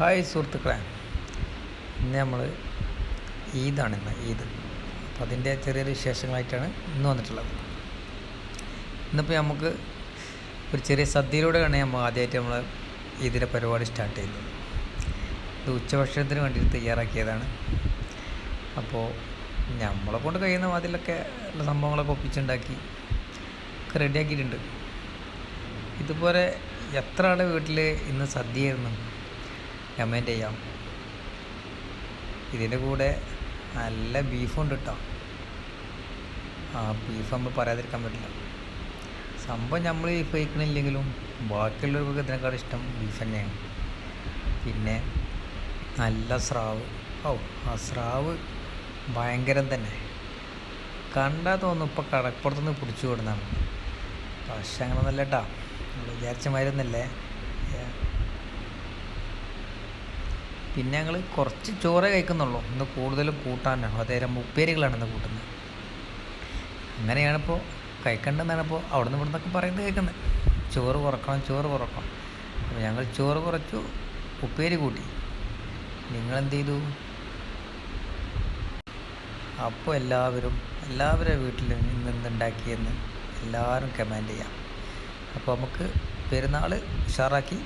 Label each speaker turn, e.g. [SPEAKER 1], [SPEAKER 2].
[SPEAKER 1] Hi സുഹൃത്തുക്കളെ. ഇന്ന് നമ്മൾ ഈദാണ് ഇന്ന് ഈദ്. അപ്പോൾ അതിന്റെ ചെറിയൊരു വിശേഷങ്ങളായിട്ടാണ് ഇന്ന് വന്നിട്ടുള്ളത്. ഇന്നിപ്പോൾ നമുക്ക് ഒരു ചെറിയ സദ്യയിലൂടെയാണ് നമ്മൾ ആദ്യമായിട്ട് നമ്മൾ ഈദിന്റെ പരിപാടി സ്റ്റാർട്ട് ചെയ്യുന്നത്. ഇത് ഉച്ചഭക്ഷണത്തിന് വേണ്ടി തയ്യാറാക്കിയതാണ്. അപ്പോൾ നമ്മളെ കൊണ്ട് കഴിയുന്ന മാതിരിലൊക്കെ ഉള്ള സംഭവങ്ങളൊക്കെ ഒപ്പിച്ചുണ്ടാക്കി ഒക്കെ റെഡിയാക്കിയിട്ടുണ്ട്. ഇതുപോലെ എത്ര ആളുടെ വീട്ടിൽ ഇന്ന് സദ്യയായിരുന്നു? കമന്റ് ചെയ്യാം. ഇതിന്റെ കൂടെ നല്ല ബീഫുണ്ട് കേട്ടോ ആ ബീഫ് നമ്മൾ പറയാതിരിക്കാൻ പറ്റില്ല. സംഭവം നമ്മൾ ബീഫ് കഴിക്കണില്ലെങ്കിലും ബാക്കിയുള്ളവർക്കൊക്കെ ഇതിനേക്കാൾ ഇഷ്ടം ബീഫ് തന്നെയാണ്. പിന്നെ നല്ല സ്രാവ്. ഓ ആ സ്രാവ് ഭയങ്കരം തന്നെ. കണ്ടാൽ തോന്നും ഇപ്പോൾ കടപ്പുറത്തുനിന്ന് പിടിച്ചു കൊടുന്നാണ് പക്ഷെ അങ്ങനെ നല്ല കേട്ടോ നമ്മൾ വിചാരിച്ച മാതിരി പിന്നെ ഞങ്ങൾ കുറച്ച് ചോറ് കഴിക്കുന്നുള്ളൂ. ഇന്ന് കൂടുതലും കൂട്ടാനാണ്. അതേരം ഉപ്പേരികളാണ് ഇന്ന് കൂട്ടുന്നത്. അങ്ങനെയാണിപ്പോൾ കഴിക്കേണ്ടതെന്നാണ് ഇപ്പോൾ അവിടുന്ന് നിന്ന് ഇവിടെ നിന്നൊക്കെ പറയുന്നത് കേൾക്കുന്നത് ചോറ് കുറക്കണം ചോറ് കുറക്കണം. അപ്പോൾ ഞങ്ങൾ ചോറ് കുറച്ചു ഉപ്പേരി കൂട്ടി. നിങ്ങളെന്ത് ചെയ്തു അപ്പോൾ എല്ലാവരും എല്ലാവരുടെ വീട്ടിലും ഇന്ന് എന്തുണ്ടാക്കിയെന്ന് എല്ലാവരും കമാൻഡ് ചെയ്യാം. അപ്പോൾ നമുക്ക് പെരുന്നാൾ ഉഷാറാക്കി.